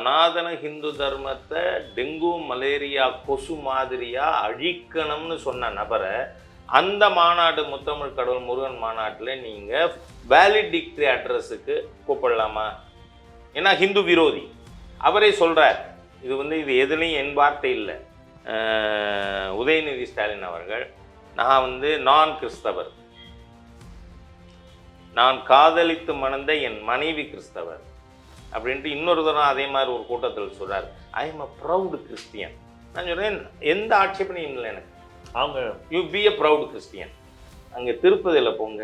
சனாதன ஹிந்து தர்மத்தை dengue malaria கொசு மாதிரியா அழிக்கணும்னு சொன்ன நபரை அந்த மாநாடு முத்தமிழ் கடவுள் முருகன் மாநாட்டில் நீங்கள் வேலிடிக்டரி அட்ரஸுக்கு கூப்பிடலாமா? ஏன்னா ஹிந்து விரோதி. அவரே சொல்கிறார் இது வந்து இது எதுலேயும் என் வார்த்தை இல்லை. உதயநிதி ஸ்டாலின் அவர்கள் நான் வந்து நான் கிறிஸ்தவர். நான் காதலித்து மணந்த என் மனைவி கிறிஸ்தவர். அப்படின்ட்டு இன்னொரு தரம் அதே மாதிரி ஒரு கூட்டத்தில் சொல்றார். I am a proud Christian நான் சொல்கிறேன் எந்த ஆட்சேபனையும் இல்லை எனக்கு. அவங்க you be a proud Christian அங்கே திருப்பதியில் போங்க.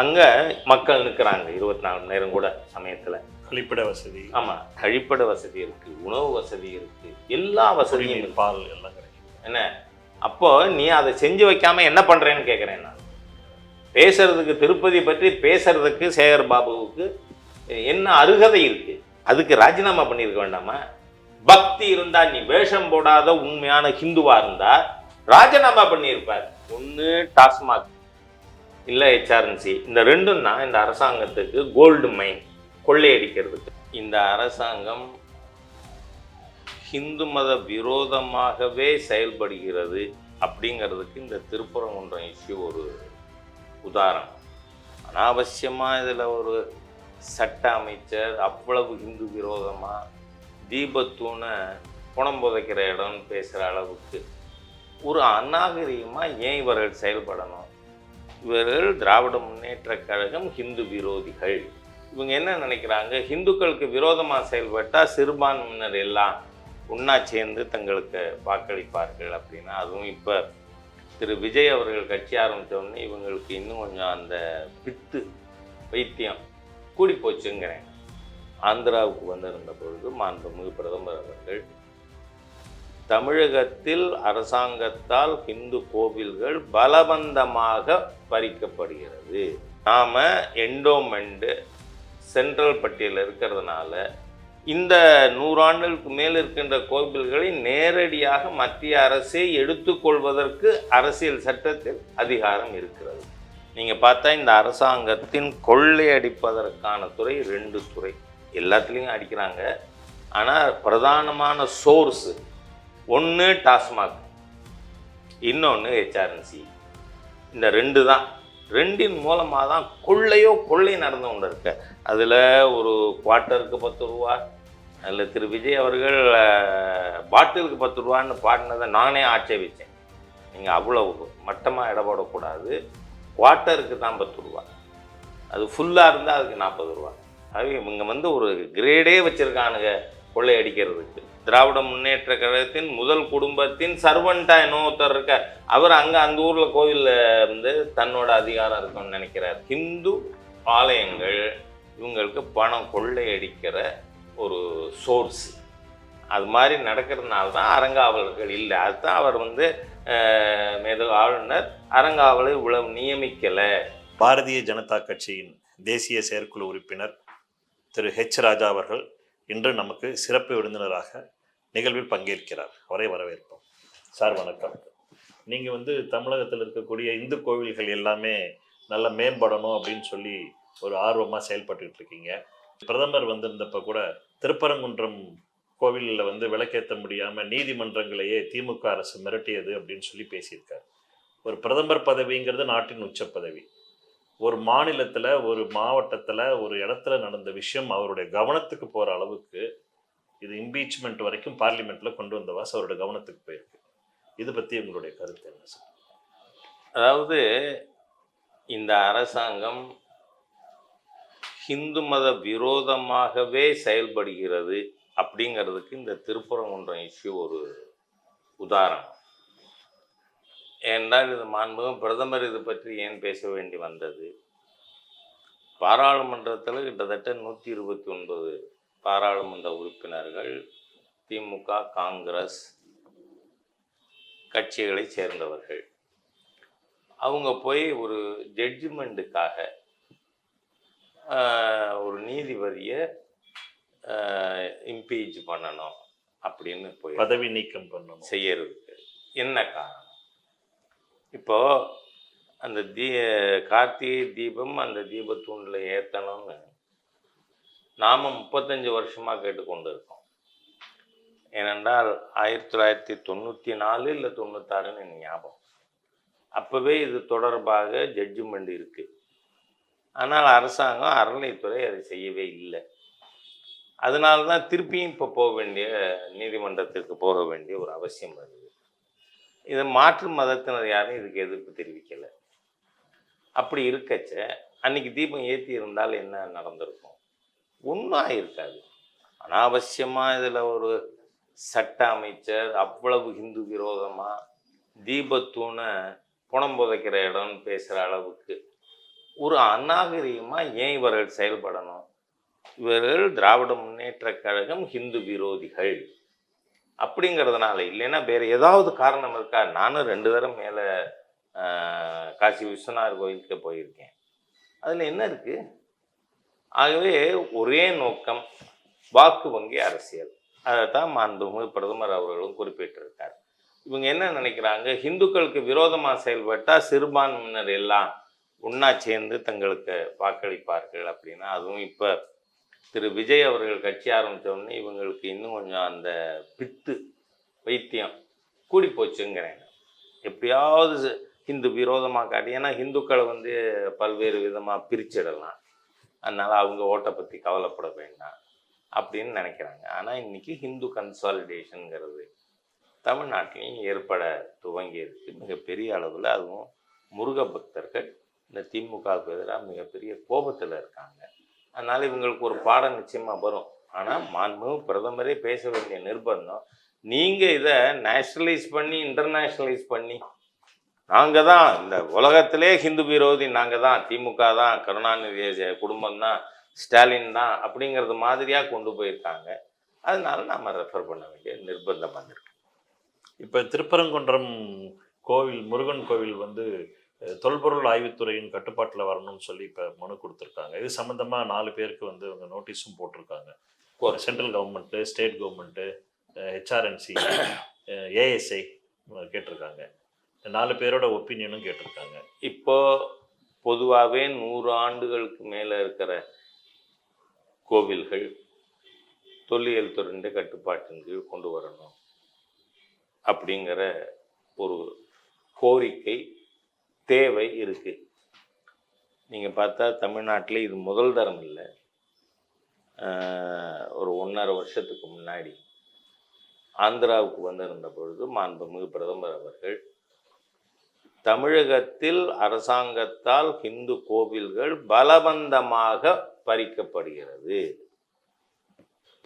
அங்கே மக்கள் நிற்கிறாங்க இருபத்தி நாலு மணி நேரம் கூட சமயத்தில். கழிப்பிட வசதி. ஆமாம் கழிப்பட வசதி இருக்குது உணவு வசதி இருக்குது எல்லா வசதியும் பால் எல்லாம் கிடைக்கும் என்ன? அப்போ நீ அதை செஞ்சு வைக்காம என்ன பண்றேன்னு கேட்குறேன் நான். பேசுறதுக்கு திருப்பதி பற்றி பேசுறதுக்கு சேகர் பாபுவுக்கு என்ன அருகதை இருக்கு? அதுக்கு ராஜினாமா பண்ணியிருக்க வேண்டாமா? பக்தி இருந்தா நீ வேஷம் போடாத உண்மையான ஹிந்துவா இருந்தா ராஜினாமா பண்ணியிருப்பார். ஒன்று டாஸ்மாக். இல்லை ஹெச்ஆர்என்சி இந்த ரெண்டும் தான் இந்த அரசாங்கத்துக்கு கோல்டு மைன் கொள்ளையடிக்கிறதுக்கு. இந்த அரசாங்கம் ஹிந்து மத விரோதமாகவே செயல்படுகிறது அப்படிங்கிறதுக்கு இந்த திருப்பரங்குன்றம் இஷ்யூ ஒரு உதாரணம். அனாவசியமாக இதில் ஒரு சட்ட அமைச்சர் அவ்வளவு இந்து விரோதமாக தீபத்தூனை புணம் புதைக்கிற இடம்னு பேசுகிற அளவுக்கு ஒரு அநாகரிகமாக ஏன் இவர்கள் செயல்படணும்? இவர்கள் திராவிட முன்னேற்ற கழகம் ஹிந்து விரோதிகள். இவங்க என்ன நினைக்கிறாங்க? ஹிந்துக்களுக்கு விரோதமாக செயல்பட்டால் சிறுபான்மையினர் எல்லாம் ஒன்றா சேர்ந்து தங்களுக்கு வாக்களிப்பார்கள் அப்படின்னா அதுவும் இப்போ திரு விஜய் அவர்கள் கட்சி ஆரம்பித்த உடனே இவங்களுக்கு இன்னும் கொஞ்சம் அந்த பித்து வைத்தியம் கூடி போச்சுங்கிறேன் ஆந்திராவுக்கு வந்திருந்த பொழுது மாண்புமிகு பிரதமர் அவர்கள் தமிழகத்தில் அரசாங்கத்தால் இந்து கோவில்கள் பலவந்தமாக பறிக்கப்படுகிறது. நாம் எண்டோமெண்ட் சென்ட்ரல் பட்டியலில் இருக்கிறதுனால இந்த நூறாண்டுகளுக்கு மேல் இருக்கின்ற கோவில்களை நேரடியாக மத்திய அரசே எடுத்துக்கொள்வதற்கு அரசியல் சட்டத்தில் அதிகாரம் இருக்கிறது. நீங்கள் பார்த்தா இந்த அரசாங்கத்தின் கொள்ளையடிப்பதற்கான துறை ரெண்டு துறை. எல்லாத்துலேயும் அடிக்கிறாங்க. ஆனால் பிரதானமான சோர்ஸு ஒன்று டாஸ்மாக் இன்னொன்று ஹெச்ஆர்என்சி இந்த ரெண்டு தான். ரெண்டின் மூலமாக தான் கொள்ளையோ கொள்ளை நடந்து கொண்டு இருக்க அதில் ஒரு குவார்ட்டருக்கு பத்து ரூபா அதில் திரு விஜய் அவர்கள் பாட்டிலுக்கு பத்து ரூபான்னு பாடினதை நானே ஆட்சேபித்தேன் நீங்கள் அவ்வளோ மட்டமாக இடப்படக்கூடாது குவார்ட்டருக்கு தான் பத்து ரூபா. அது ஃபுல்லாக இருந்தால் அதுக்கு நாற்பது ரூபா. அது இவங்க வந்து ஒரு கிரேடே வச்சுருக்கானுங்க கொள்ளை அடிக்கிறதுக்கு. திராவிட முன்னேற்ற கழகத்தின் முதல் குடும்பத்தின் சர்வன்டா இன்னொருத்தர் இருக்க அவர் அங்கே அந்த ஊரில் கோவிலில் வந்து தன்னோட அதிகாரம் இருக்கும்னு நினைக்கிறார். ஹிந்து ஆலயங்கள் இவங்களுக்கு பணம் கொள்ளையடிக்கிற ஒரு சோர்ஸ் அது மாதிரி நடக்கிறதுனால தான் அறங்காவலர்கள் இல்லை. அதுதான் அவர் வந்து மேது ஆளுநர் அறங்காவலை இவ்வளவு நியமிக்கலை. பாரதிய ஜனதா கட்சியின் தேசிய செயற்குழு உறுப்பினர் திரு ஹெச் ராஜா அவர்கள் இன்று நமக்கு சிறப்பு விருந்தினராக நிகழ்வில் பங்கேற்கிறார். அவரை வரவேற்போம். சார் வணக்கம். நீங்கள் வந்து தமிழகத்தில் இருக்கக்கூடிய இந்து கோவில்கள் எல்லாமே நல்லா மேம்படணும் அப்படின்னு சொல்லி ஒரு ஆர்வமாக செயல்பட்டுட்டு இருக்கீங்க. பிரதமர் வந்திருந்தப்போ கூட திருப்பரங்குன்றம் கோவிலில் வந்து விளக்கேற்ற முடியாமல் நீதிமன்றங்களையே திமுக அரசு மிரட்டியது அப்படின்னு சொல்லி பேசியிருக்காரு. ஒரு பிரதமர் பதவிங்கிறது நாட்டின் உச்ச பதவி. ஒரு மாநிலத்தில் ஒரு மாவட்டத்தில் ஒரு இடத்துல நடந்த விஷயம் அவருடைய கவனத்துக்கு போகிற அளவுக்கு இது இம்பீச்மெண்ட் வரைக்கும் பார்லிமெண்ட்டில் கொண்டு வந்த வாசம் அவருடைய கவனத்துக்கு போயிருக்கு. இது பற்றி உங்களுடைய கருத்து என்ன சார்? அதாவது இந்த அரசாங்கம் ஹிந்து மத விரோதமாகவே செயல்படுகிறது. அப்படிங்கிறதுக்கு இந்த திருப்பரங்குன்றம் இஷ்யூ ஒரு உதாரணம். ஏனென்றால் இது மாண்பும் பிரதமர் இது பற்றி ஏன் பேச வேண்டி வந்தது? பாராளுமன்றத்தில் கிட்டத்தட்ட நூற்றி இருபத்தி ஒன்பது பாராளுமன்ற உறுப்பினர்கள் திமுக காங்கிரஸ் கட்சிகளை சேர்ந்தவர்கள். அவங்க போய் ஒரு ஜட்ஜ்மெண்ட்டுக்காக ஒரு நீதிபதியை இம்பீச் பண்ணணும் அப்படின்னு போய் பதவி நீக்கம் பண்ணணும். செய்யறதுக்கு என்ன காரணம்? இப்போ அந்த தீ கார்த்திகை தீபம் அந்த தீபத்தூணில் ஏற்றணும்னு நாம் முப்பத்தஞ்சு வருஷமாக கேட்டுக்கொண்டு இருக்கோம் ஏனென்றால் ஆயிரத்தி தொள்ளாயிரத்தி தொண்ணூற்றி நாலு இல்லை தொண்ணூத்தாறுன்னு எனக்கு ஞாபகம். அப்போவே இது தொடர்பாக ஜட்ஜ்மெண்ட் இருக்குது ஆனால் அரசாங்கம் அறநிலைத்துறை அதை செய்யவே இல்லை. அதனால தான் திருப்பியும் இப்போ போக வேண்டிய நீதிமன்றத்திற்கு போக வேண்டிய ஒரு அவசியம் வருது. இதை மாற்று மதத்தினர் யாரும் இதுக்கு எதிர்ப்பு தெரிவிக்கலை. அப்படி இருக்கச்ச அன்னைக்கு தீபம் ஏற்றி இருந்தால் என்ன நடந்திருக்கும்? ஒன்றும் இருக்காது அனாவசியமாக இதில் ஒரு சட்ட அமைச்சர் அவ்வளவு ஹிந்து விரோதமாக தீபத்தூணை புணம் புதைக்கிற இடம்னு பேசுகிற அளவுக்கு ஒரு அநாகரிகமாக ஏன் இவர்கள் செயல்படணும்? இவர்கள் திராவிட முன்னேற்ற கழகம் ஹிந்து விரோதிகள் அப்படிங்கிறதுனால இல்லைன்னா வேறு ஏதாவது காரணம் இருக்கா? நானும் ரெண்டு தரம் மேலே காசி விஸ்வநாதர் கோயிலுக்கு போயிருக்கேன். அதில் என்ன இருக்கு? ஆகவே ஒரே நோக்கம் வாக்கு வங்கி அரசியல். அதைத்தான் மாண்புமிகு பிரதமர் அவர்களும் குறிப்பிட்டிருக்கார். இவங்க என்ன நினைக்கிறாங்க? ஹிந்துக்களுக்கு விரோதமாக செயல்பட்டால் சிறுபான்மையினர் எல்லாம் ஒன்றா சேர்ந்து தங்களுக்கு வாக்களிப்பார்கள் அப்படின்னா அதுவும் இப்போ திரு விஜய் அவர்கள் கட்சி ஆரம்பித்தோடனே இவங்களுக்கு இன்னும் கொஞ்சம் அந்த பித்து வைத்தியம் கூடி போச்சுங்கிறேன். எப்படியாவது ஹிந்து விரோதமாக காட்டி ஏன்னா ஹிந்துக்களை வந்து பல்வேறு விதமாக பிரிச்சிடலாம். அதனால் அவங்க ஓட்டை பற்றி கவலைப்பட வேண்டாம் அப்படின்னு நினைக்கிறாங்க. ஆனால் இன்னைக்கு ஹிந்து கன்சாலிடேஷனுங்கிறது தமிழ்நாட்டிலையும் ஏற்பட துவங்கியிருக்கு மிகப்பெரிய அளவில் அதுவும் முருக பக்தர்கள் இந்த திமுகவுக்கு எதிராக மிகப்பெரிய கோபத்தில் இருக்காங்க. அதனால் இவங்களுக்கு ஒரு பாடம் நிச்சயமாக வரும். ஆனால் மாண்புமிகு பிரதமரே பேச வேண்டிய நிர்பந்தம் நீங்கள் இதை நேஷனலைஸ் பண்ணி இன்டர்நேஷ்னலைஸ் பண்ணி நாங்கள் தான் இந்த உலகத்திலே ஹிந்து விரோதி நாங்கள் தான் திமுக தான் கருணாநிதி குடும்பம் தான் ஸ்டாலின் தான் அப்படிங்கிறது மாதிரியாக கொண்டு போயிருக்காங்க. அதனால நாம் ரெஃபர் பண்ண வேண்டிய நிர்பந்தம் வந்திருக்கு. இப்போ திருப்பரங்குன்றம் கோவில் முருகன் கோவில் வந்து தொல்பொருள் ஆய்வுத்துறையின் கட்டுப்பாட்டில் வரணும்னு சொல்லி இப்போ மனு கொடுத்துருக்காங்க. இது சம்மந்தமாக நாலு பேருக்கு வந்து அவங்க நோட்டீஸும் போட்டிருக்காங்க. Central government state government HRNC ASI கேட்டிருக்காங்க. நாலு பேரோட ஒப்பீனியனும் கேட்டிருக்காங்க. இப்போ பொதுவாகவே நூறு ஆண்டுகளுக்கு மேலே இருக்கிற கோவில்கள் தொல்லியல் துறையின் கட்டுப்பாட்டின் கீழ் கொண்டு வரணும் அப்படிங்கிற ஒரு கோரிக்கை தேவை இருக்குது நீங்கள் பார்த்தா தமிழ்நாட்டில் இது முதல் தரம் இல்லை. ஒரு ஒன்றரை வருஷத்துக்கு முன்னாடி ஆந்திராவுக்கு வந்திருந்த பொழுது மாண்புமிகு பிரதமர் அவர்கள் தமிழகத்தில் அரசாங்கத்தால் ஹிந்து கோவில்கள் பலவந்தமாக பறிக்கப்படுகிறது.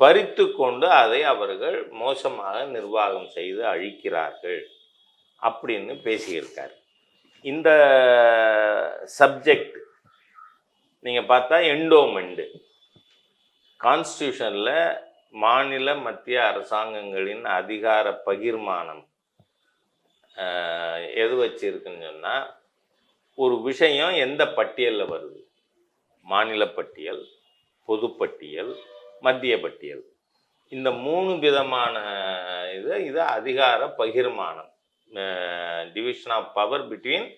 பறித்து கொண்டு அதை அவர்கள் மோசமாக நிர்வாகம் செய்து அழிக்கிறார்கள் அப்படின்னு பேசியிருக்கார். இந்த சப்ஜெக்ட் நீங்கள் பார்த்தா எண்டோமெண்டு கான்ஸ்டியூஷனில் மாநில மத்திய அரசாங்கங்களின் அதிகார பகிர்மானம். எது வச்சிருக்குன்னு சொன்னால் ஒரு விஷயம் எந்த பட்டியலில் வருது? மாநில பட்டியல் பொதுப்பட்டியல் மத்திய பட்டியல். இந்த மூணு விதமான இது இது அதிகார பகிர்மானம். Division of power between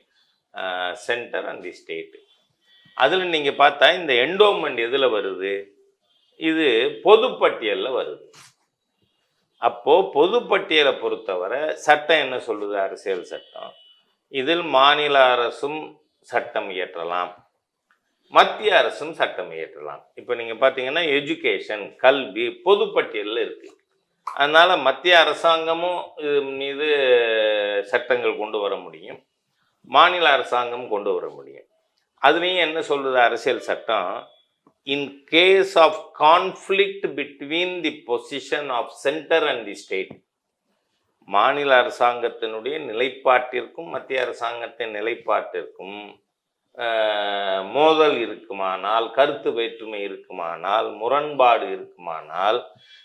centre and the state அதில் நீங்கள் பார்த்தா இந்த என்டோமெண்ட் எதில் வருது? இது பொதுப்பட்டியலில் வருது. அப்போது பொதுப்பட்டியலை பொறுத்தவரை சட்டம் என்ன சொல்லுது? அரசியல் சட்டம். இதில் மாநில அரசும் சட்டம் இயற்றலாம். மத்திய அரசும் சட்டம் இயற்றலாம். இப்போ நீங்கள் பார்த்தீங்கன்னா எஜுகேஷன் கல்வி பொதுப்பட்டியலில் இருக்குது அதனால் மத்திய அரசாங்கமும் இது மீது சட்டங்கள் கொண்டு வர முடியும். மாநில அரசாங்கம் கொண்டு வர முடியும். அதுலேயும் என்ன சொல்லுது அரசியல் சட்டம்? In case of conflict between the position of centre and the state மாநில அரசாங்கத்தினுடைய நிலைப்பாட்டிற்கும் மத்திய அரசாங்கத்தின் நிலைப்பாட்டிற்கும் மோதல் இருக்குமானால் கருத்து வேற்றுமை இருக்குமானால் முரண்பாடு இருக்குமானால்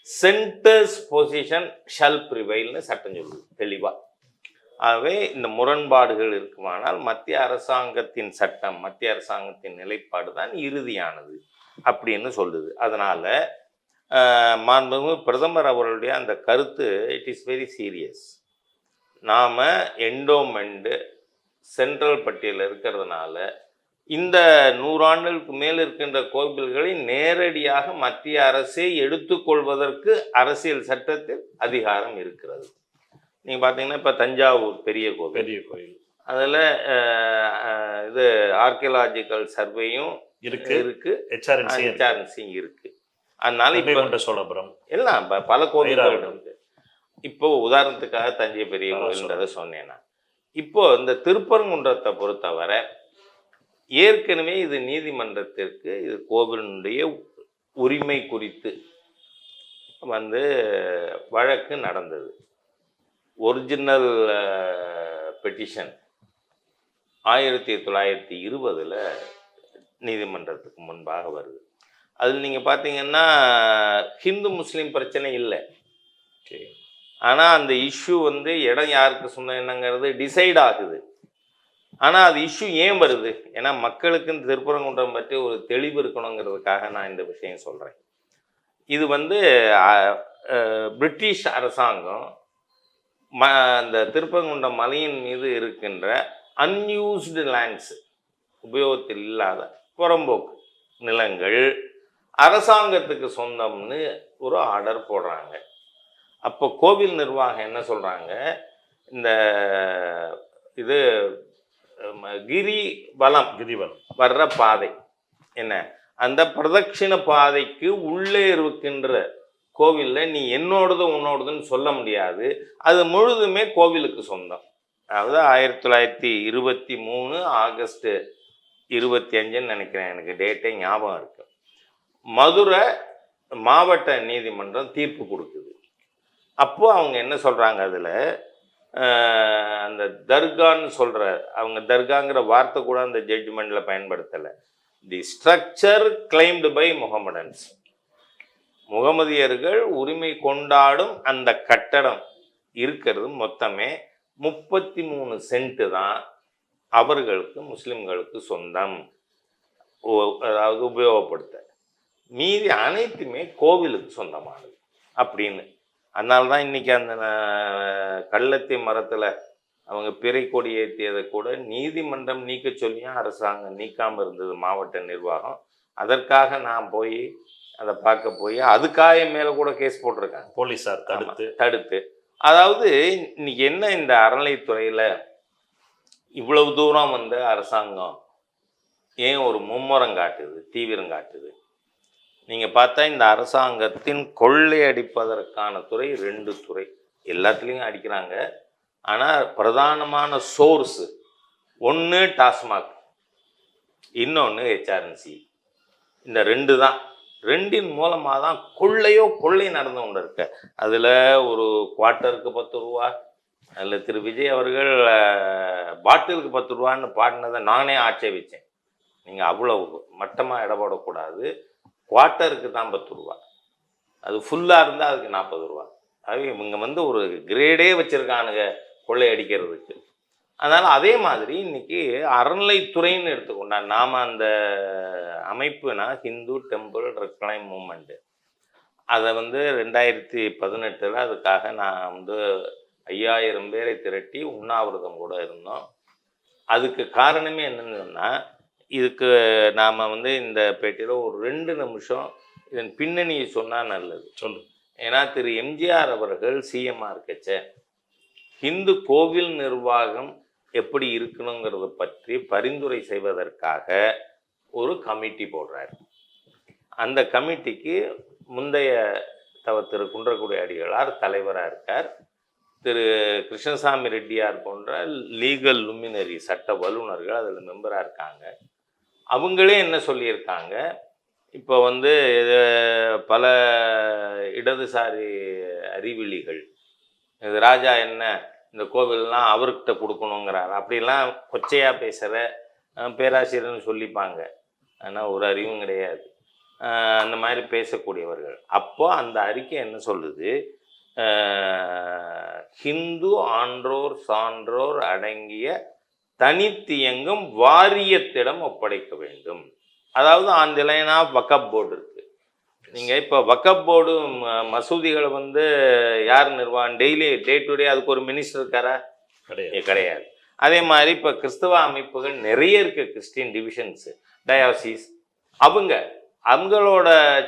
சென்டர்ஸ் பொசிஷன் ஷல் ப்ரிவைல்னு சட்டம் சொல்லுது தெளிவாக ஆகவே இந்த முரண்பாடுகள் இருக்குமானால் மத்திய அரசாங்கத்தின் சட்டம் மத்திய அரசாங்கத்தின் நிலைப்பாடு தான் இறுதியானது அப்படின்னு சொல்லுது. அதனால் ஆஹ், மாண்புமிகு பிரதமர் அவர்களுடைய அந்த கருத்து இட் இஸ் வெரி சீரியஸ் நாம் எண்டோமெண்டு சென்ட்ரல் பட்டியலில் இருக்கிறதுனால இந்த நூறாண்டுகளுக்கு மேல் இருக்கின்ற கோவில்களை நேரடியாக மத்திய அரசே எடுத்துக்கொள்வதற்கு அரசியல் சட்டத்தில் அதிகாரம் இருக்கிறது. நீங்க பார்த்தீங்கன்னா இப்போ தஞ்சாவூர் பெரிய கோவில். பெரிய கோயில் அதில் இது ஆர்கியலாஜிக்கல் சர்வேயும் இருக்கு. இருக்கு. ஹெச்ஆர்என்சி HRNC இருக்கு. அதனால இப்போ சோழபுரம். எல்லாம் பல கோவில்கள். இருக்கு. இப்போ உதாரணத்துக்காக தஞ்சை பெரிய கோவில்ன்றதை சொன்னேன் நான். இப்போ இந்த திருப்பரங்குன்றத்தை பொறுத்தவரை ஏற்கனவே இது நீதிமன்றத்திற்கு இது கோவிலினுடைய உரிமை குறித்து வந்து வழக்கு நடந்தது. ஒரிஜினல் பெட்டிஷன் ஆயிரத்தி தொள்ளாயிரத்தி இருபதில் நீதிமன்றத்துக்கு முன்பாக வருது. அதில் நீங்கள் பார்த்தீங்கன்னா ஹிந்து முஸ்லீம் பிரச்சனை இல்லை. சரி ஆனால் அந்த இஷ்யூ வந்து இடம் யாருக்கு சொந்தம் என்னங்கிறது டிசைட் ஆகுது. ஆனால் அது இஷ்யூ ஏன் வருது? ஏன்னா மக்களுக்கு இந்த திருப்பரங்குன்றம் பற்றி ஒரு தெளிவு இருக்கணுங்கிறதுக்காக நான் இந்த விஷயம் சொல்கிறேன் இது வந்து பிரிட்டிஷ் அரசாங்கம் ம அந்த திருப்பரங்குன்றம் மலையின் மீது இருக்கின்ற அன்யூஸ்டு லேண்ட்ஸ் உபயோகத்தில் இல்லாத புறம்போக்கு நிலங்கள் அரசாங்கத்துக்கு சொந்தம்னு ஒரு ஆர்டர் போடுறாங்க. அப்போ கோவில் நிர்வாகம் என்ன சொல்கிறாங்க இந்த இது கிரி வலம் கிரிவலம். வர்ற பாதை. என்ன? அந்த பிரதட்சிண பாதைக்கு உள்ளே இருக்கின்ற கோவிலில் நீ என்னோடது உன்னோடதுன்னு சொல்ல முடியாது. அது முழுதுமே கோவிலுக்கு சொந்தம். அதாவது ஆயிரத்தி தொள்ளாயிரத்தி இருபத்தி மூணு ஆகஸ்ட் இருபத்தி அஞ்சுன்னு நினைக்கிறேன். எனக்கு டேட்டே ஞாபகம் இருக்கு. மதுரை மாவட்ட நீதிமன்றம் தீர்ப்பு கொடுக்குது. அப்போ அவங்க என்ன சொல்கிறாங்க அதில்? அந்த தர்கான்னு சொல்கிற அவங்க தர்காங்கிற வார்த்தை கூட அந்த ஜட்ஜ்மெண்ட்டில் பயன்படுத்தலை. The structure claimed by Mohammedans முகமதியர்கள் உரிமை கொண்டாடும் அந்த கட்டடம் இருக்கிறது மொத்தமே முப்பத்தி மூணு சென்ட்டு தான் அவர்களுக்கு முஸ்லிம்களுக்கு சொந்தம். ஓ- அதாவது உபயோகப்படுத்த. மீதி அனைத்துமே கோவிலுக்கு சொந்தமானது. அப்படின்னு. அதனால தான் இன்னைக்கு அந்த கள்ளத்தி மரத்தில் அவங்க பிறை கொடி ஏற்றியதை கூட நீதிமன்றம் நீக்க சொல்லியும் அரசாங்கம் நீக்காமல் இருந்தது மாவட்ட நிர்வாகம். அதற்காக நான் போய் அதை பார்க்க போய் அதுக்காக என் மேலே கூட கேஸ் போட்டிருக்காங்க. போலீசார் தடுத்து. தடுத்து. அதாவது இன்னைக்கு என்ன இந்த அறநிலைத்துறையில் இவ்வளவு தூரம் வந்து அரசாங்கம் ஏன் ஒரு மும்முரம் காட்டுது தீவிரம் காட்டுது? நீங்கள் பார்த்தா இந்த அரசாங்கத்தின் கொள்ளையடிப்பதற்கான துறை ரெண்டு துறை. எல்லாத்துலேயும் அடிக்கிறாங்க. ஆனால் பிரதானமான சோர்ஸு ஒன்று டாஸ்மாக். இன்னொன்று ஹெச்ஆர்என்சி இந்த ரெண்டு தான். ரெண்டின் மூலமாக தான் கொள்ளையோ கொள்ளை நடந்து கொண்டு இருக்க அதில் ஒரு குவார்ட்டருக்கு பத்து ரூபா அதில் திரு விஜய் அவர்கள் பாட்டிலுக்கு பத்து ரூபான்னு பாடினதை நானே ஆட்சேபித்தேன் நீங்கள் அவ்வளோ மட்டமாக இடப்படக்கூடாது வாட்டருக்கு தான் பத்து ரூபா. அது ஃபுல்லாக இருந்தால் அதுக்கு நாற்பது ரூபா. அது இவங்க வந்து ஒரு கிரேடே வச்சுருக்கானுங்க கொள்ளை அடிக்கிறதுக்கு. அதனால் அதே மாதிரி இன்னைக்கு அறநிலைத்துறைன்னு எடுத்துக்கொண்டா நாம் அந்த அமைப்புனா ஹிந்து டெம்பிள் ரெக்ளைம் மூமெண்ட்டு அதை வந்து ரெண்டாயிரத்தி பதினெட்டில் அதுக்காக நான் வந்து ஐயாயிரம் பேரை திரட்டி உண்ணாவிரதம் கூட இருந்தோம். அதுக்கு காரணமே என்னன்னு சொன்னால் இதுக்கு நாம் வந்து இந்த பேட்டியில் ஒரு ரெண்டு நிமிஷம் இதன் பின்னணியை சொன்னால் நல்லது. சொல்லு. ஏன்னா திரு. எம்ஜிஆர் அவர்கள் சிஎம்ஆ இருக்கச்ச இந்து கோவில் நிர்வாகம் எப்படி இருக்கணுங்கிறத பற்றி பரிந்துரை செய்வதற்காக ஒரு கமிட்டி போடுறார். அந்த கமிட்டிக்கு முந்தைய தவ திரு. குன்றக்குடி அடிகளார் தலைவராக இருக்கார். திரு. கிருஷ்ணசாமி ரெட்டியார் போன்ற லீகல் லுமினரி சட்ட வல்லுநர்கள் அதில் மெம்பராக இருக்காங்க. அவங்களே என்ன சொல்லியிருக்காங்க? இப்போ வந்து பல இடதுசாரி அறிவிலிகள் இது ராஜா என்ன இந்த கோவில்லாம் அவர்கிட்ட கொடுக்கணுங்கிறார். அப்படிலாம் கொச்சையாக பேசுகிற பேராசிரியர்னு சொல்லிப்பாங்க. ஆனால் ஒரு அறிவும் கிடையாது. அந்த மாதிரி பேசக்கூடியவர்கள். அப்போ அந்த அறிக்கை என்ன சொல்லுது? ஹிந்து ஆன்றோர் சான்றோர் அடங்கிய தனித்தியங்கும் வாரியத்திடம் ஒப்படைக்க வேண்டும். அதாவது on the line of Waqf board இருக்கு. நீங்கள் இப்போ வக்கப் போர்டு மசூதிகளை வந்து யார் நிர்வாகம்? டெய்லி டே டு டே அதுக்கு ஒரு மினிஸ்டர் இருக்காரா? கிடையாது. அதே மாதிரி இப்போ கிறிஸ்தவ அமைப்புகள் நிறைய இருக்கு கிறிஸ்டின் டிவிஷன்ஸு டயாசிஸ். அவங்க அவங்களோட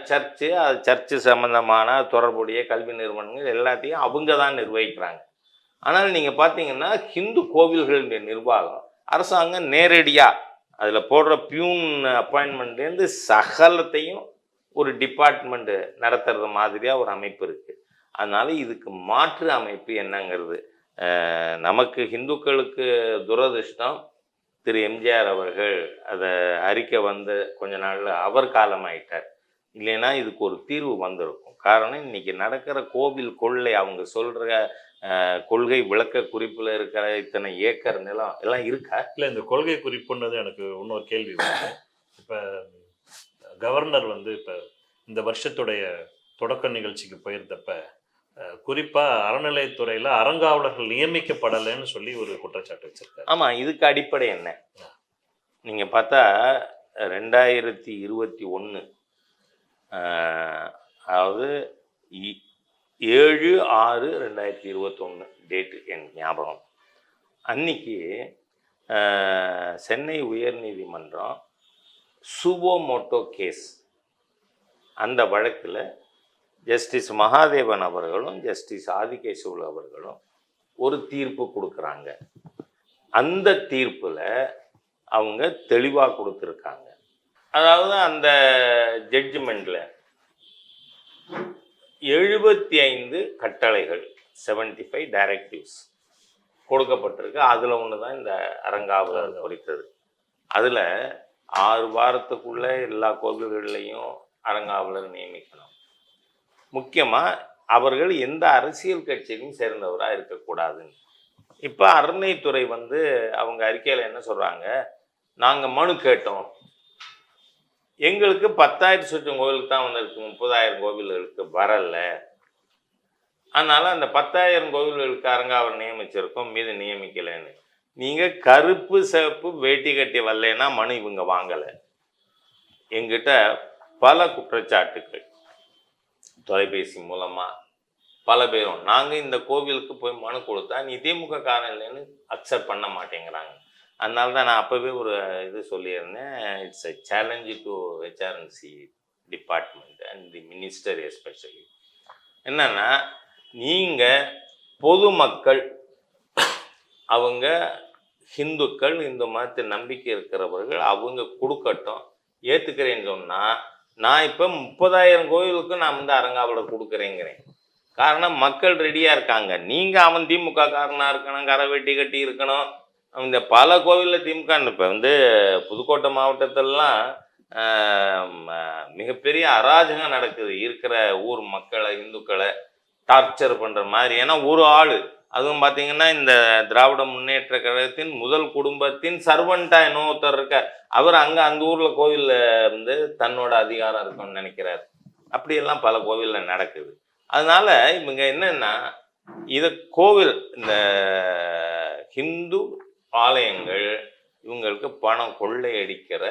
சர்ச்சு அது சர்ச்சு சம்மந்தமான தொடர்புடைய கல்வி நிறுவனங்கள் எல்லாத்தையும் அவங்க தான் நிர்வகிக்கிறாங்க. ஆனால் நீங்கள் பார்த்தீங்கன்னா ஹிந்து கோவில்களுடைய நிர்வாகம் அரசாங்கம் நேரடியாக அதில் போடுற பியூன் அப்பாயின்மெண்ட்லேருந்து சகலத்தையும் ஒரு டிபார்ட்மெண்ட்டு நடத்துகிற மாதிரியாக ஒரு அமைப்பு இருக்குது அதனால் இதுக்கு மாற்று அமைப்பு என்னங்கிறது நமக்கு ஹிந்துக்களுக்கு துரதிர்ஷ்டம். திரு எம்ஜிஆர் அவர்கள் அதை அறிக்கை வந்து கொஞ்ச நாளில் அவர் காலமாயிட்டார். இல்லைன்னா இதுக்கு ஒரு தீர்வு வந்திருக்கும். காரணம் இன்னைக்கு நடக்கிற கோவில் கொள்ளை அவங்க சொல்கிற கொள்கை விளக்க குறிப்புல இருக்கிற இத்தனை ஏக்கர் நிலம் எல்லாம் இருக்கா? இல்லை இந்த கொள்கை குறிப்புன்றது எனக்கு இன்னொரு கேள்வி இப்போ கவர்னர் வந்து இப்போ இந்த வருஷத்துடைய தொடக்க நிகழ்ச்சிக்கு போயிருந்தப்ப அஹ், குறிப்பா அறநிலையத்துறையில அறங்காவலர்கள் நியமிக்கப்படலைன்னு சொல்லி ஒரு குற்றச்சாட்டு வச்சிருக்காரு. ஆமா இதுக்கு அடிப்படை என்ன? நீங்க பார்த்தா ரெண்டாயிரத்தி இருபத்தி ஒன்று அதாவது ஏழு ஆறு ரெண்டாயிரத்தி இருபத்தொன்று டேட்டு என் ஞாபகம். அன்னைக்கு சென்னை உயர்நீதிமன்றம் சுபோமோட்டோ கேஸ் அந்த வழக்கில் ஜஸ்டிஸ் மகாதேவன் அவர்களும் ஜஸ்டிஸ் ஆதிகேசவல் அவர்களும் ஒரு தீர்ப்பு கொடுக்குறாங்க. அந்த தீர்ப்பில் அவங்க தெளிவாக கொடுத்துருக்காங்க. அதாவது அந்த ஜட்ஜ்மெண்ட்டில் எழுபத்தி ஐந்து கட்டளைகள் செவன்டி ஃபைவ் டைரக்டிவ்ஸ் கொடுக்கப்பட்டிருக்கு. அதில் ஒன்று தான் இந்த அரங்காவலர் குறித்தது அதில் ஆறு வாரத்துக்குள்ளே எல்லா கோவில்கள்லையும் அரங்காவலர் நியமிக்கணும். முக்கியமாக அவர்கள் எந்த அரசியல் கட்சியிலும் சேர்ந்தவராக இருக்கக்கூடாதுன்னு. இப்போ அறநிலைத்துறை வந்து அவங்க அறிக்கையில் என்ன சொல்கிறாங்க நாங்கள் மனு கேட்டோம். எங்களுக்கு பத்தாயிரம் சுற்றும் கோவிலுக்கு தான் வந்திருக்கு முப்பதாயிரம் கோவில்களுக்கு வரல. அதனால் அந்த பத்தாயிரம் கோவில்களுக்காரங்க அவர் நியமிச்சிருக்கோம் மீது நியமிக்கலைன்னு. நீங்கள் கருப்பு சிவப்பு வேட்டி கட்டி வரலைன்னா மனு இவங்க வாங்கலை. எங்கிட்ட பல குற்றச்சாட்டுகள். தொலைபேசி மூலமாக பல பேரும் நாங்கள் இந்த கோவிலுக்கு போய் மனு கொடுத்தா நீ திமுக காரன் இல்லைன்னு அக்செப்ட் பண்ண மாட்டேங்கிறாங்க. அதனால தான் நான் அப்போவே ஒரு இது சொல்லியிருந்தேன். It's a challenge to HRNC department and the minister especially என்னென்னா நீங்கள் பொதுமக்கள் அவங்க ஹிந்துக்கள் இந்து மதத்தை நம்பிக்கை இருக்கிறவர்கள் அவங்க கொடுக்கட்டும். ஏற்றுக்கிறேன்னு சொன்னால் நான் இப்போ முப்பதாயிரம் கோயிலுக்கு நான் வந்து அரங்காவலர் கொடுக்குறேங்கிறேன். காரணம் மக்கள் ரெடியாக இருக்காங்க. நீங்கள் அவன் திமுக காரனாக இருக்கணும் கரை வெட்டி கட்டி இருக்கணும். இந்த பல கோவிலில் திமுக இப்போ வந்து புதுக்கோட்டை மாவட்டத்திலலாம் மிகப்பெரிய அராஜகம் நடக்குது. இருக்கிற ஊர் மக்களை இந்துக்களை டார்ச்சர் பண்ணுற மாதிரி. ஏன்னா ஒரு ஆள். அதுவும் பார்த்தீங்கன்னா இந்த திராவிட முன்னேற்ற கழகத்தின் முதல் குடும்பத்தின் சர்வெண்டா இன்னொருத்தர் இருக்க அவர் அங்கே அந்த ஊரில் கோவிலில் வந்து தன்னோட அதிகாரம் இருக்கும்னு நினைக்கிறார். அப்படியெல்லாம் பல கோவிலில் நடக்குது. அதனால இவங்க என்னன்னா இதை கோவில் இந்த ஹிந்து ஆலயங்கள் இவங்களுக்கு பணம் கொள்ளையடிக்கிற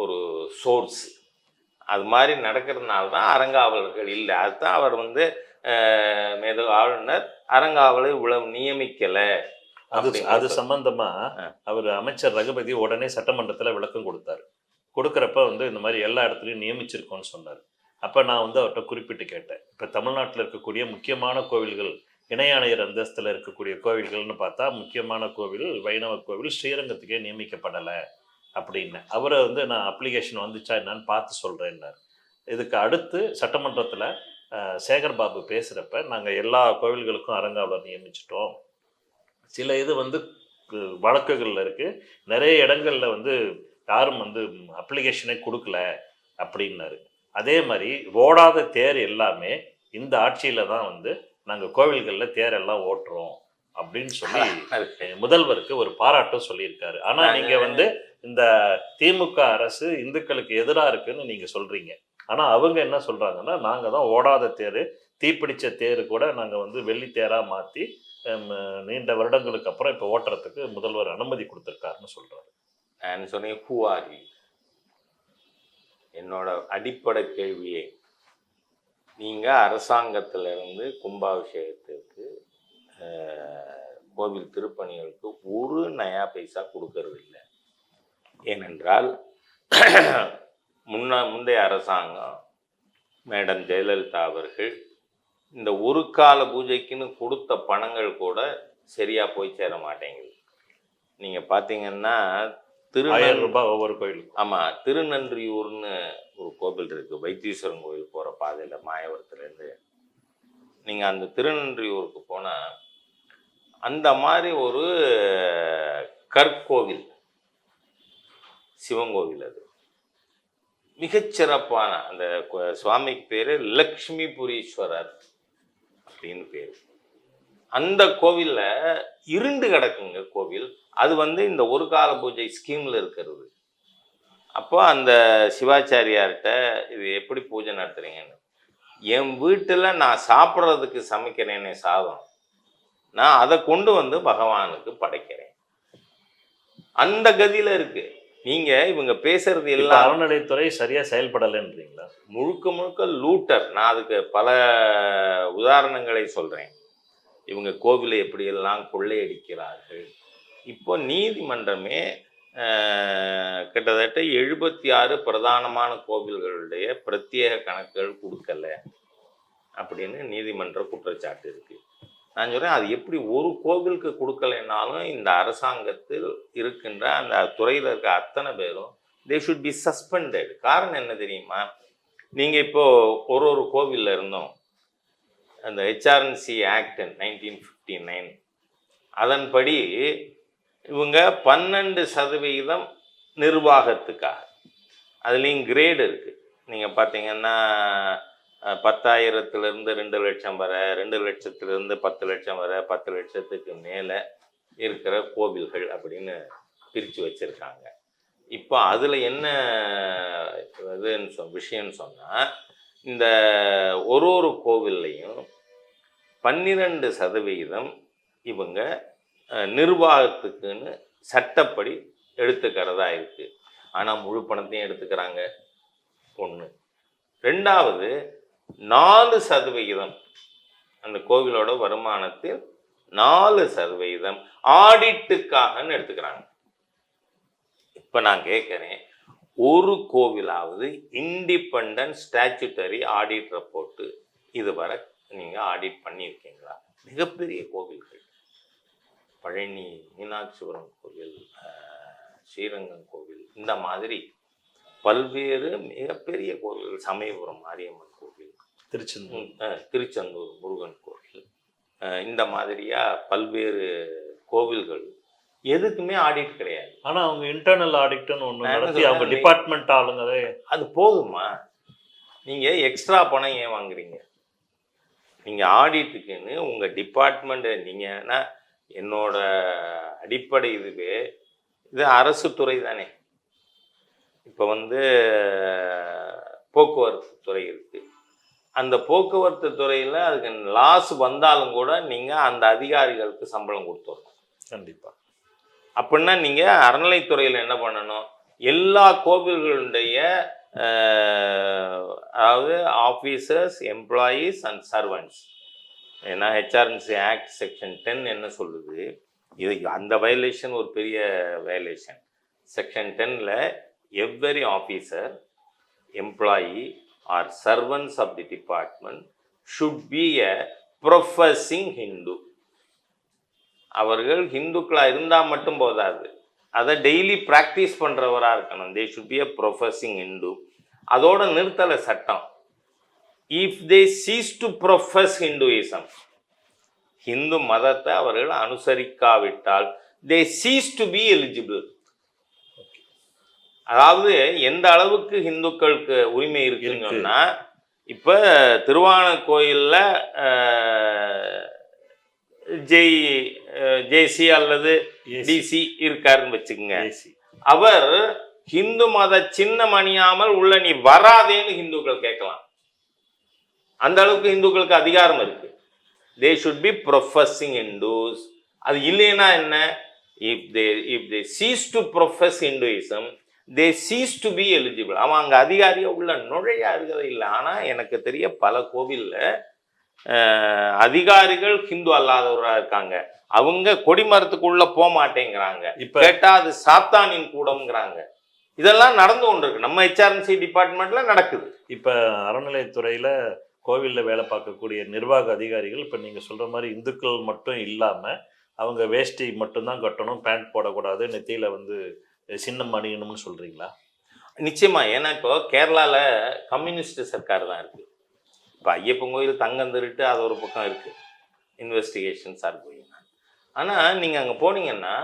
ஒரு சோர்ஸ் அது மாதிரி நடக்கிறதுனால தான் அரங்காவலர்கள் இல்லை. அதுதான் அவர் வந்து மேது ஆளுநர் அரங்காவலை இவ்வளவு நியமிக்கலை அது. அது சம்பந்தமா. அவர் அமைச்சர் ரகுபதி உடனே சட்டமன்றத்துல விளக்கம் கொடுத்தாரு. கொடுக்கறப்ப வந்து இந்த மாதிரி எல்லா இடத்துலையும் நியமிச்சிருக்கோம்னு சொன்னார். அப்ப நான் வந்து அவர்கிட்ட குறிப்பிட்டு கேட்டேன். இப்ப தமிழ்நாட்டில் இருக்கக்கூடிய முக்கியமான கோவில்கள் இணையாணையர் அந்தஸ்தில் இருக்கக்கூடிய கோவில்கள்னு பார்த்தா முக்கியமான கோவில் வைணவ கோவில் ஸ்ரீரங்கத்துக்கே நியமிக்கப்படலை அப்படின்னு. அவரை வந்து நான் அப்ளிகேஷன் வந்துச்சா என்னன்னு பார்த்து சொல்கிறேன்னார் இதுக்கு அடுத்து சட்டமன்றத்தில் சேகர் பாபு பேசுகிறப்ப நாங்கள் எல்லா கோவில்களுக்கும் அரங்காவலர் நியமிச்சிட்டோம். சில இது வந்து வழக்குகளில் இருக்குது நிறைய இடங்களில் வந்து யாரும் வந்து அப்ளிகேஷனே கொடுக்கல அப்படின்னாரு. அதே மாதிரி ஓடாத தேர் எல்லாமே இந்த ஆட்சியில் தான் வந்து நாங்க கோவில்கள்ல தேரெல்லாம் ஓட்டுறோம் அப்படின்னு சொல்லி முதல்வருக்கு ஒரு பாராட்டும் சொல்லியிருக்காரு. ஆனா நீங்க வந்து இந்த திமுக அரசு இந்துக்களுக்கு எதிராக இருக்குன்னு நீங்க சொல்றீங்க. ஆனா அவங்க என்ன சொல்றாங்கன்னா நாங்க தான் ஓடாத தேர் தீப்பிடிச்ச தேர் கூட நாங்க வந்து வெள்ளி தேரா மாத்தி ஹம், நீண்ட வருடங்களுக்கு அப்புறம் இப்போ ஓட்டுறதுக்கு முதல்வர் அனுமதி கொடுத்துருக்காருன்னு சொல்றாரு. நான் சொன்னேன் ஹூ ஆர் என்னோட அடிப்படை கேள்வியே நீங்கள் அரசாங்கத்திலிருந்து கும்பாபிஷேகத்திற்கு கோவில் திருப்பணிகளுக்கு ஒரு நயா பைசா கொடுக்கறது இல்லை ஏனென்றால் முன்ன முந்தைய அரசாங்கம் மேடம் ஜெயலலிதா அவர்கள் இந்த ஒரு கால பூஜைக்குன்னு கொடுத்த பணங்கள் கூட சரியாக போய் சேர மாட்டேங்குது. நீங்கள் பார்த்தீங்கன்னா திரு ஆயிரம் ரூபாய் ஒவ்வொரு கோயிலுக்கும். ஆமா திருநன்றியூர்னு ஒரு கோவில் இருக்கு. வைத்தீஸ்வரன் கோவில் போற பாதையில மாயவரத்துல இருந்து நீங்க அந்த திருநன்றியூருக்கு போனா அந்த மாதிரி ஒரு கற்கோவில் சிவன் கோவில் அது. மிகச்சிறப்பான அந்த சுவாமிக்கு பேரு லக்ஷ்மிபுரீஸ்வரர் அப்படின்னு பேர். அந்த கோவில்ல இருண்டு கிடக்குங்க கோவில். அது வந்து இந்த ஒரு கால பூஜை ஸ்கீம்ல இருக்கிறது. அப்போ அந்த சிவாச்சாரியார்கிட்ட இது எப்படி பூஜை நடத்துறீங்கன்னு? என் வீட்டில் நான் சாப்பிட்றதுக்கு சமைக்கிறேனே சாதம். நான் அதை கொண்டு வந்து பகவானுக்கு படைக்கிறேன். அந்த கதியில இருக்கு. நீங்க இவங்க பேசுறது எல்லாம் அறநிலைத்துறை சரியா செயல்படலைன்றீங்களா? முழுக்க முழுக்க லூட்டர். நான் அதுக்கு பல உதாரணங்களை சொல்றேன். இவங்க கோவிலை எப்படியெல்லாம் கொள்ளையடிக்கிறார்கள்? இப்போ நீதிமன்றமே கிட்டத்தட்ட எழுபத்தி ஆறு பிரதானமான கோவில்களுடைய பிரத்யேக கணக்குகள் கொடுக்கல அப்படின்னு நீதிமன்ற குற்றச்சாட்டு இருக்குது நான் சொல்கிறேன் அது எப்படி ஒரு கோவிலுக்கு கொடுக்கலைன்னாலும் இந்த அரசாங்கத்தில் இருக்கின்ற அந்த துறையில் இருக்க அத்தனை பேரும் தே ஷுட் பி சஸ்பெண்டட் காரணம் என்ன தெரியுமா? நீங்கள் இப்போது ஒரு ஒரு கோவிலில் இருந்தோம். அந்த HRNC act nineteen fifty nine அதன்படி இவங்க பன்னெண்டு சதவிகிதம் நிர்வாகத்துக்காக. அதுலேயும் கிரேடு இருக்குது நீங்கள் பார்த்தீங்கன்னா பத்தாயிரத்துலேருந்து ரெண்டு லட்சம் வரை ரெண்டு லட்சத்துலேருந்து பத்து லட்சம் வரை பத்து லட்சத்துக்கு மேலே இருக்கிற கோவில்கள் அப்படின்னு பிரித்து வச்சுருக்காங்க. இப்போ அதில் என்ன இதுன்னு சொ விஷயம்னு சொன்னால் இந்த ஒரு ஒரு கோவில்லையும் பன்னிரெண்டு சதவிகிதம் இவங்க நிர்வாகத்துக்குன்னு சட்டப்படி எடுத்துக்கிறதா இருக்குது ஆனால் முழு பணத்தையும் எடுத்துக்கிறாங்க. ஒன்று ரெண்டாவது நாலு சதவிகிதம் அந்த கோவிலோட வருமானத்தில் நாலு சதவிகிதம் ஆடிட்டுக்காகன்னு எடுத்துக்கிறாங்க. இப்போ நான் கேட்குறேன் ஒரு கோவிலாவது இண்டிபெண்ட் ஸ்டாச்சுட்டரி ஆடிட் ரிப்போர்ட்டு இதுவரை நீங்கள் ஆடிட் பண்ணியிருக்கீங்களா? மிகப்பெரிய கோவில்கள். பழனி மீனாட்சிபுரம் கோவில் ஸ்ரீரங்கம் கோவில் இந்த மாதிரி பல்வேறு மிகப்பெரிய கோவில் சமயபுரம் மாரியம்மன் கோவில் திருச்செந்தூர். திருச்செந்தூர் முருகன் கோவில் இந்த மாதிரியா பல்வேறு கோவில்கள். எதுக்குமே ஆடிட் கிடையாது. ஆனா அவங்க இன்டர்னல் ஆடிட்னு என்ன நடத்தி அவங்க டிபார்ட்மெண்ட் ஆளுங்களே அது. போதுமா? நீங்க எக்ஸ்ட்ரா பணம் ஏன் வாங்குறீங்க? நீங்க ஆடிட்டுக்குன்னு உங்க டிபார்ட்மெண்ட் நீங்கன்னா என்னோட அடிப்படை இதுவே இது அரசு துறை தானே. இப்போ வந்து போக்குவரத்து துறை இருக்கு. அந்த போக்குவரத்து துறையில் அதுக்கு லாஸ் வந்தாலும் கூட நீங்கள் அந்த அதிகாரிகளுக்கு சம்பளம் கொடுத்துடணும். கண்டிப்பா. அப்படின்னா நீங்கள் அறநிலைத்துறையில் என்ன பண்ணணும்? எல்லா கோவில்களுடைய அதாவது ஆஃபீஸர்ஸ் எம்ப்ளாயீஸ் அண்ட் சர்வன்ட்ஸ் ஏன்னா ஹெச்ஆர்என்சி ஆக்ட் செக்ஷன் டென் என்ன சொல்லுது? இது அந்த வயலேஷன் ஒரு பெரிய வயலேஷன் செக்ஷன் டென்னில் every officer employee or servants of the department should be a professing Hindu அவர்கள் ஹிந்துக்களாக இருந்தால் மட்டும் போதாது. அதை டெய்லி ப்ராக்டிஸ் பண்ணுறவராக இருக்கணும். They should be a professing Hindu அதோட நிறுத்தலை சட்டம். If they cease to profess Hinduism Hindu மதத்தை அவர்கள் அனுசரிக்காவிட்டால் they cease to be eligible அதாவது எந்த அளவுக்கு ஹிந்துக்களுக்கு உரிமை இருக்குன்னு இப்போ திருவான கோயிலில் ஜெய் ஜேசி அல்லது. டிசி இருக்காருன்னு வச்சுக்கோங்க. அவர் ஹிந்து மத சின்னம் அணியாமல் உள்ள நீ வராதேன்னு ஹிந்துக்கள் கேட்கலாம். அந்த அளவுக்கு ஹிந்துக்களுக்கு அதிகாரம் இருக்கு. They should be professing Hindus அது இல்லைன்னா என்ன? If they if they cease to profess Hinduism they cease to be eligible அவன் அங்கே அதிகாரியா உள்ள நுழையா இருக்கிறது இல்லை. ஆனால் எனக்கு தெரிய பல கோவிலில் அதிகாரிகள் ஹிந்து அல்லாதவராக இருக்காங்க. அவங்க கொடிமரத்துக்குள்ள போக மாட்டேங்கிறாங்க இப்ப கேட்டா அது சாத்தானின் கூடம்ங்கிறாங்க. இதெல்லாம் நடந்து கொண்டிருக்கு. நம்ம ஹெச்ஆர்என்சி டிபார்ட்மெண்ட்ல நடக்குது. இப்ப அறநிலையத்துறையில கோவில்ல வேலை பார்க்கக்கூடிய நிர்வாக அதிகாரிகள் இப்ப நீங்க சொல்ற மாதிரி இந்துக்கள் மட்டும் இல்லாம அவங்க வேஷ்டி மட்டும்தான் கட்டணும் பேண்ட் போடக்கூடாது நெத்தியில வந்து சின்னம் அணியணும்னு சொல்றீங்களா? நிச்சயமா. ஏன்னா இப்போ கேரளால கம்யூனிஸ்ட் சர்க்கார் தான் இருக்கு. இப்போ ஐயப்பன் கோயில் தங்கம் திருட்டு அது ஒரு பக்கம் இருக்கு. இன்வெஸ்டிகேஷன்ஸ் ஆர் கோயிங் ஆனா நீங்க அங்க போனீங்கன்னா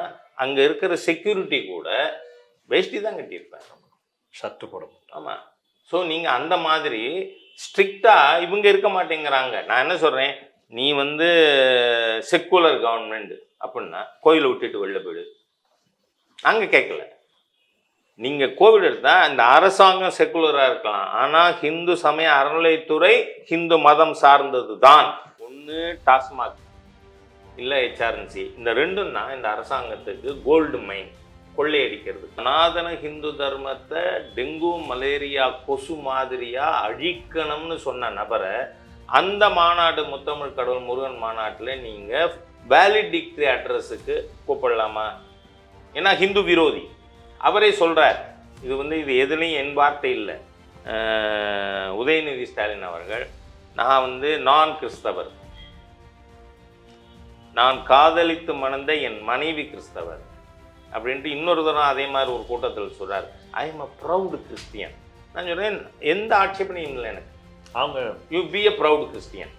அங்க இருக்கிற செக்யூரிட்டி கூட வேஷ்டி தான் கட்டியிருப்பாங்க ஷர்ட் போட மாட்டோம் ஆமா. ஸோ நீங்க அந்த மாதிரி ஸ்ட்ரிக்டா இவங்க இருக்க மாட்டேங்கிறாங்க. நான் என்ன சொல்றேன்? நீ வந்து செக்குலர் கவர்மெண்ட் அப்படின்னா கோயிலை விட்டுட்டு வெளில போயிடு. அங்க கேட்கல. நீங்க கோவில் எடுத்தா இந்த அரசாங்கம் செக்குலரா இருக்கலாம். ஆனா ஹிந்து சமய அறநிலைத்துறை ஹிந்து மதம் சார்ந்தது தான். ஒன்று டாஸ்மாக். இல்லை ஹெச்ஆர்என்சி இந்த ரெண்டும் தான் இந்த அரசாங்கத்துக்கு கோல்டு மைன் கொள்ளையடிக்கிறது. சனாதன ஹிந்து தர்மத்தை டெங்கு மலேரியா கொசு மாதிரியா அழிக்கணும்னு சொன்ன நபரை அந்த மாநாடு முத்தமிழ் கடவுள் முருகன் மாநாட்டில் நீங்கள் வேலிடிக்டரி அட்ரஸுக்கு கூப்பிடலாமா? ஏன்னா ஹிந்து விரோதி. அவரே சொல்கிறார் இது வந்து இது எதுலேயும் என் வார்த்தை இல்லை. உதயநிதி ஸ்டாலின் அவர்கள் நான் வந்து நான் கிறிஸ்தவர். நான் காதலித்து மணந்த என் மனைவி கிறிஸ்தவர். அப்படின்ட்டு இன்னொரு அதே மாதிரி ஒரு கூட்டத்தில் சொல்கிறார் I am a proud Christian நான் சொல்கிறேன் எந்த ஆட்சேபனையும் இல்லை எனக்கு. அவங்க you be a proud Christian